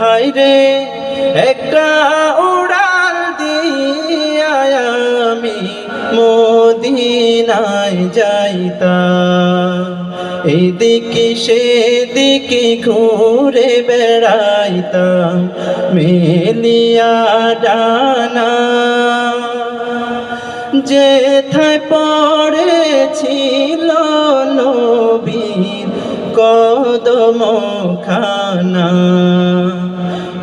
High রে, একটা উড়াল দিয়া আমি মদিনায় যাইতাম। এদিকে সেদিকে ঘুরে বেড়াইতাম, মেলিয়া ডানা। যেথায় পড়েছিল নবীর কদম খানা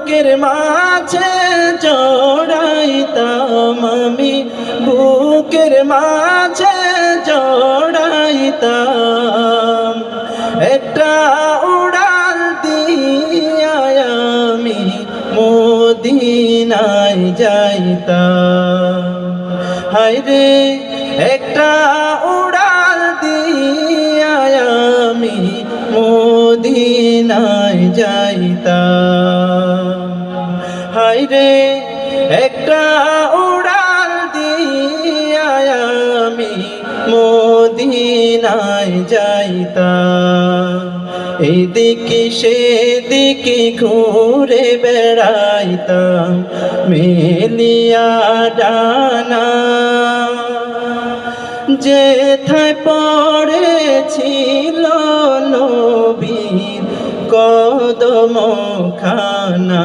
বুকের মাঝে জড়াইতাম আমি। বুকের মাঝে জড়াইতাম একটা উড়াল দিয়া আমি মদিনায় হায় রে, একটা উড়াল দিয়া আমি মদিনায় যাইতাম। হায় রে। একটা উড়াল দিয়া আমি মদিনায় যাইতাম। এদিকে সেদিকে ঘুরে বেড়াইতাম, মেলিয়া ডানা। যেথায় পড়েছিল নবীর কদম খানা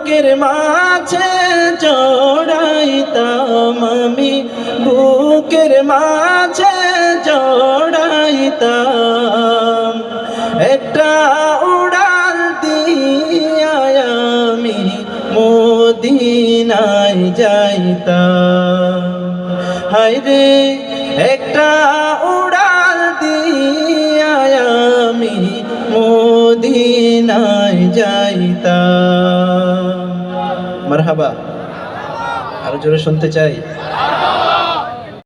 বুকের মাঝে জড়াইতাম আমি। বুকের মাঝে জড়াইতাম একটা উড়াল দিয়া আমি মদিনায় হায় রে একটা মারহাবা। আরও জোরে শুনতে চাই।